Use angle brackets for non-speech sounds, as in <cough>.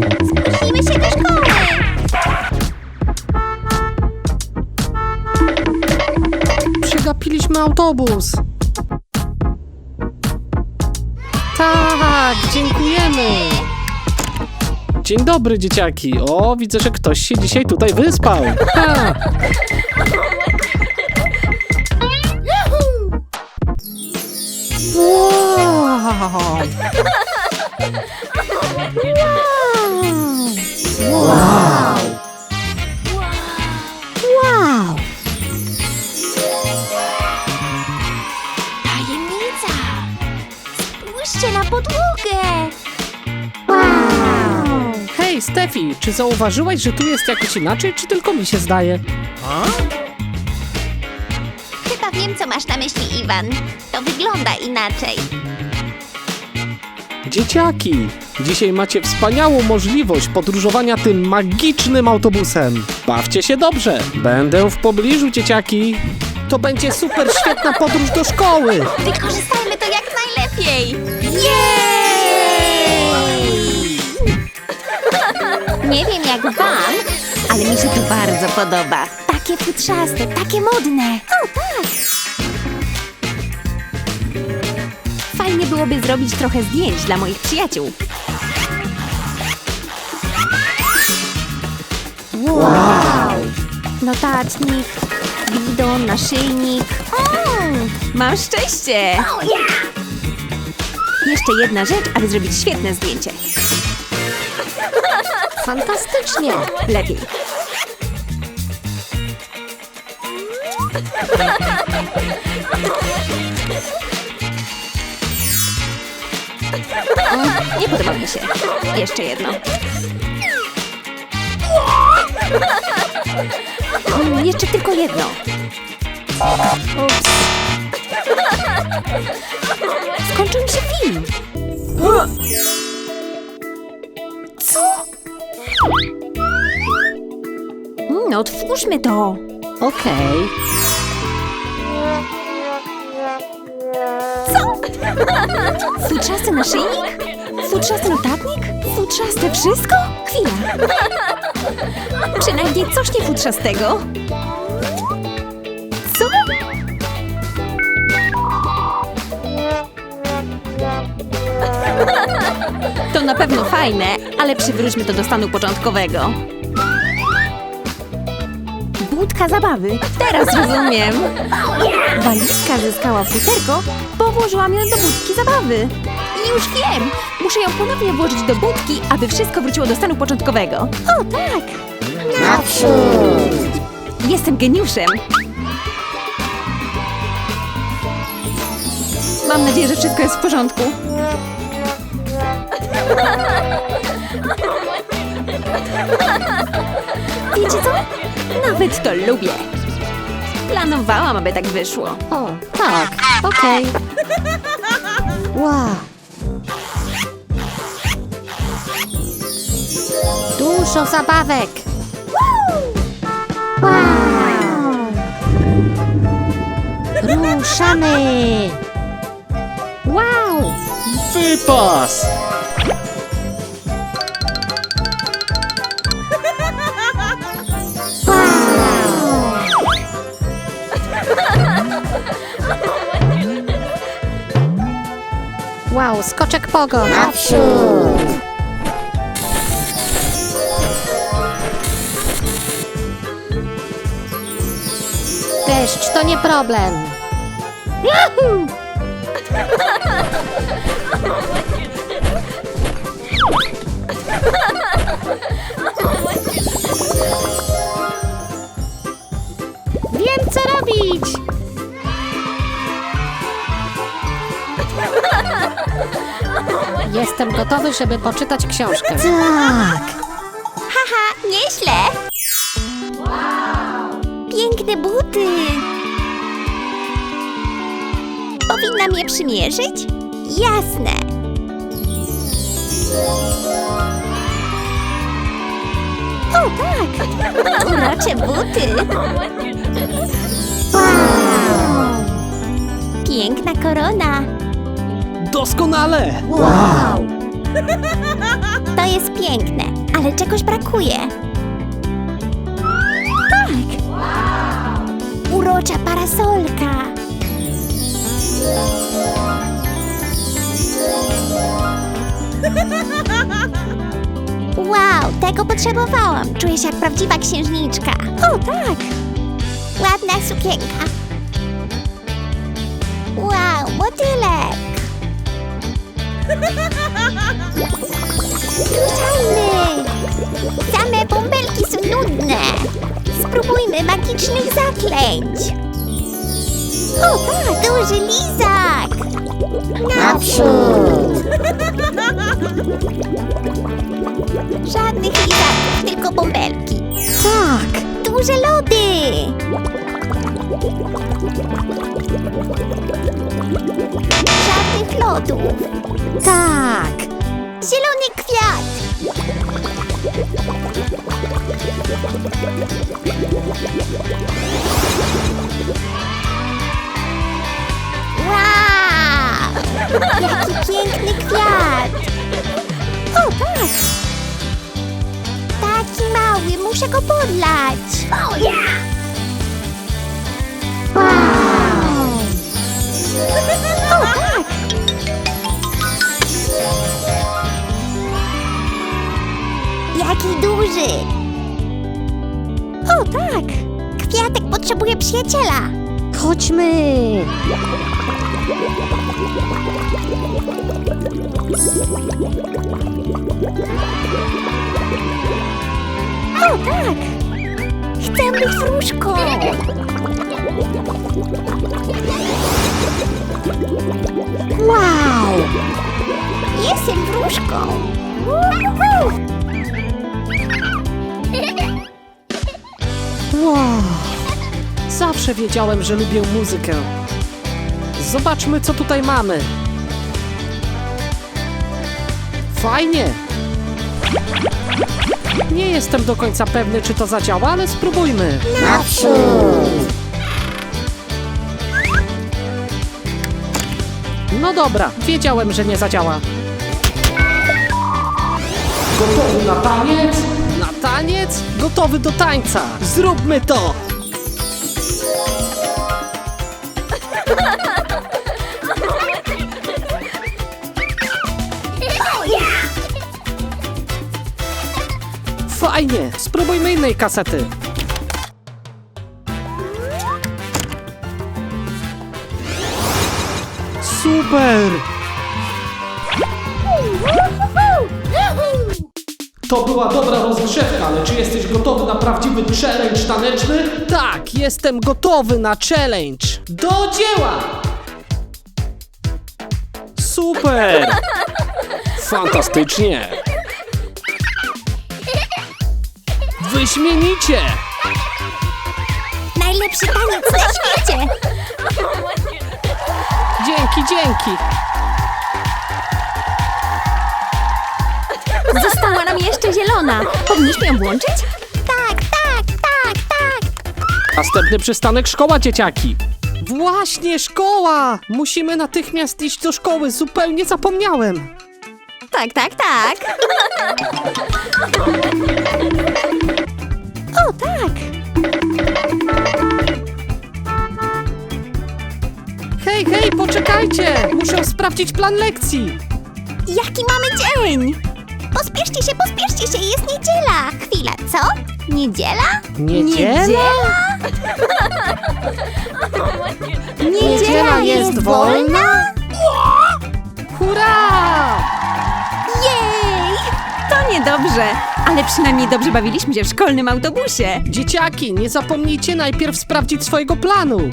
Spóźnimy się szkoły! Przegapiliśmy autobus. Tak, dziękujemy. Dzień dobry, dzieciaki. O, widzę, że ktoś się dzisiaj tutaj wyspał. Wow. Wow! Tajemnica! Spójrzcie na podłogę! Wow! Hej, Stefi, czy zauważyłaś, że tu jest jakoś inaczej, czy tylko mi się zdaje? Chyba wiem, co masz na myśli, Iwan. To wygląda inaczej. Dzieciaki, dzisiaj macie wspaniałą możliwość podróżowania tym magicznym autobusem. Bawcie się dobrze. Będę w pobliżu, dzieciaki. To będzie super świetna podróż do szkoły. Wykorzystajmy to jak najlepiej! Jej! Nie wiem jak wam, ale mi się tu bardzo podoba. Takie futrzaste, takie modne. O, tak! Fajnie byłoby zrobić trochę zdjęć dla moich przyjaciół. Wow! Notatnik, bidon, naszyjnik. Mam szczęście! Jeszcze jedna rzecz, aby zrobić świetne zdjęcie. <laughs> Fantastycznie! Lepiej. <laughs> Nie podoba mi się. Jeszcze jedno. Mm, Jeszcze tylko jedno. Ups. Skończył mi się film. Co? Mm, otwórzmy to. Okej. Futrzasty naszyjnik? Futrzasty notatnik? Futrzaste wszystko? Chwila. Przynajmniej coś nie futrzastego. Co? To na pewno fajne, ale przywróćmy to do stanu początkowego. Budka zabawy. Teraz rozumiem. Walizka zyskała futerko, bo włożyłam ją do budki zabawy. I już wiem! Muszę ją ponownie włożyć do budki, aby wszystko wróciło do stanu początkowego. O, tak! Naprzód! Jestem geniuszem! Mam nadzieję, że wszystko jest w porządku. Wiecie co? Nawet to lubię. Planowałam, aby tak wyszło. O, tak, okej. Wow. Dużo zabawek. Wow. Ruszamy. Wow. Wypas! Wow, skoczek pogo. Naprzód. Deszcz to nie problem. Wiem co robić. Jestem gotowy, żeby poczytać książkę. Tak. Haha, nieźle! Piękne buty! Powinnam je przymierzyć? Jasne! O tak! Urocze buty! Piękna korona! Doskonale! Wow. To jest piękne, ale czegoś brakuje. Tak! Urocza parasolka. Wow, tego potrzebowałam. Czuję się jak prawdziwa księżniczka. O, tak! Ładna sukienka. Wow, motylek. Ruszajmy! Same bąbelki są nudne. Spróbujmy magicznych zaklęć. O tak, duży lizak. Naprzód! <laughs> Żadnych lizaków, tylko bąbelki. Tak, duże lody. Żadnych lodów. Tak. Zielony kwiat. Jaki piękny kwiat! O, tak! Taki mały, muszę go podlać. O, ja! Wow! O, tak! Jaki duży! O, tak! Kwiatek potrzebuje przyjaciela. Chodźmy! O, tak! Chcę być wróżką! Wow! Jestem wróżką! Uhu! Zawsze wiedziałem, że lubię muzykę. Zobaczmy, co tutaj mamy. Fajnie. Nie jestem do końca pewny, czy to zadziała, ale spróbujmy. No dobra, wiedziałem, że nie zadziała. Gotowy na taniec? Na taniec? Gotowy do tańca. Zróbmy to! Fajnie, spróbujmy innej kasety. Super! To była dobra rozgrzewka, ale czy jesteś gotowy na prawdziwy challenge taneczny? Tak, jestem gotowy na challenge. Do dzieła! Super! Fantastycznie! Wyśmienicie! Najlepszy taniec na świecie! Dzięki, dzięki! Została nam jeszcze zielona. Powinniśmy ją włączyć? Tak, tak, tak, tak! Następny przystanek szkoła, dzieciaki. Właśnie, szkoła! Musimy natychmiast iść do szkoły, zupełnie zapomniałem. Tak, tak, tak. O, tak! Hej, hej, poczekajcie! Muszę sprawdzić plan lekcji. Jaki mamy dzień? Pospieszcie się, pospieszcie się, jest niedziela! Chwila, co? Niedziela? Niedziela? Niedziela jest wolna? Hurra! Jej! To niedobrze, ale przynajmniej dobrze bawiliśmy się w szkolnym autobusie. Dzieciaki, nie zapomnijcie najpierw sprawdzić swojego planu. <laughs>